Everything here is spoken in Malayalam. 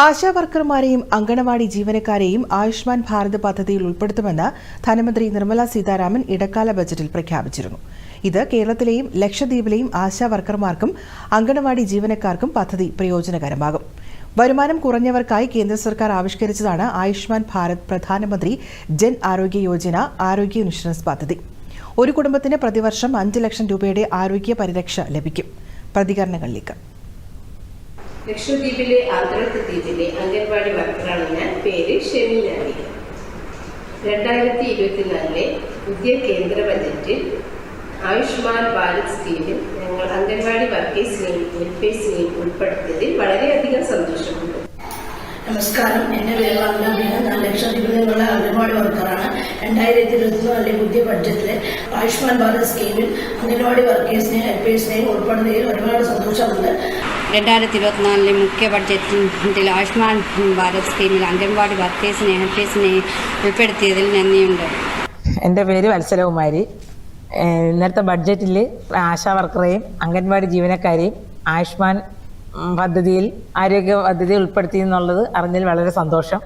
ആശാ വർക്കർമാരെയും അങ്കണവാടി ജീവനക്കാരെയും ആയുഷ്മാൻ ഭാരത് പദ്ധതിയിൽ ഉൾപ്പെടുത്തുമെന്ന് ധനമന്ത്രി നിർമ്മല സീതാരാമൻ ഇടക്കാല ബജറ്റിൽ പ്രഖ്യാപിച്ചിരുന്നു. ഇത് കേരളത്തിലെയും ലക്ഷദ്വീപിലെയും ആശാ വർക്കർമാർക്കും അങ്കണവാടി ജീവനക്കാർക്കും പദ്ധതി പ്രയോജനകരമാകും. വരുമാനം കുറഞ്ഞവർക്കായി കേന്ദ്ര സർക്കാർ ആവിഷ്കരിച്ചതാണ് ആയുഷ്മാൻ ഭാരത് പ്രധാനമന്ത്രി ജൻ ആരോഗ്യ യോജന ആരോഗ്യ ഇൻഷുറൻസ് പദ്ധതി. ഒരു കുടുംബത്തിന് പ്രതിവർഷം അഞ്ച് ലക്ഷം രൂപയുടെ ആരോഗ്യ പരിരക്ഷ ലഭിക്കും. പ്രതികരണങ്ങളിലേക്ക്. ലക്ഷദ്വീപിലെ ആന്ധ്രത്ത് ദ്വീപിലെ അംഗൻവാടി വർക്കറാണ് ഞാൻ പേര് ഷെമി നാവിക രണ്ടായിരത്തി ഇരുപത്തിനാലിലെ പുതിയ കേന്ദ്ര ബജറ്റിൽ ആയുഷ്മാൻ ഭാരത് സ്കീമിൽ ഞങ്ങൾ അംഗൻവാടി വർക്കേഴ്സിനെയും ഹെൽപ്പേഴ്സിനെയും ഉൾപ്പെടുത്തിയതിൽ വളരെയധികം സന്തോഷമുണ്ട്. നമസ്കാരം. എന്റെ പേര് അംഗബീന ഞാൻ ലക്ഷദ്വീപിൽ നിന്നുള്ള അംഗൻവാടി വർക്കറാണ്. രണ്ടായിരത്തി ഇരുപത്തിനാലിലെ പുതിയ ബഡ്ജറ്റിലെ ആയുഷ്മാൻ ഭാരത് സ്കീമിൽ അംഗൻവാടി വർക്കേഴ്സിനെയും ഹെൽപ്പേഴ്സിനെയും ഉൾപ്പെടുന്നതിൽ ഒരുപാട് സന്തോഷമുണ്ട്. രണ്ടായിരത്തി ഇരുപത്തിനാലിലെ മുഖ്യ ബഡ്ജറ്റിൽ ആയുഷ്മാൻ ഭാരത് സ്കീമിൽ അംഗൻവാടി വർക്കേഴ്സിനെ ഹെൽപ്പേഴ്സിനെ ഉൾപ്പെടുത്തിയതിൽ നന്ദിയുണ്ട്. എന്റെ പേര് വത്സലകുമാരി ഇന്നത്തെ ബഡ്ജറ്റിൽ ആശാ വർക്കറെയും അംഗൻവാടി ജീവനക്കാരെയും ആയുഷ്മാൻ പദ്ധതിയിൽ ആരോഗ്യ പദ്ധതി ഉൾപ്പെടുത്തി എന്നുള്ളത് അറിഞ്ഞതിൽ വളരെ സന്തോഷം.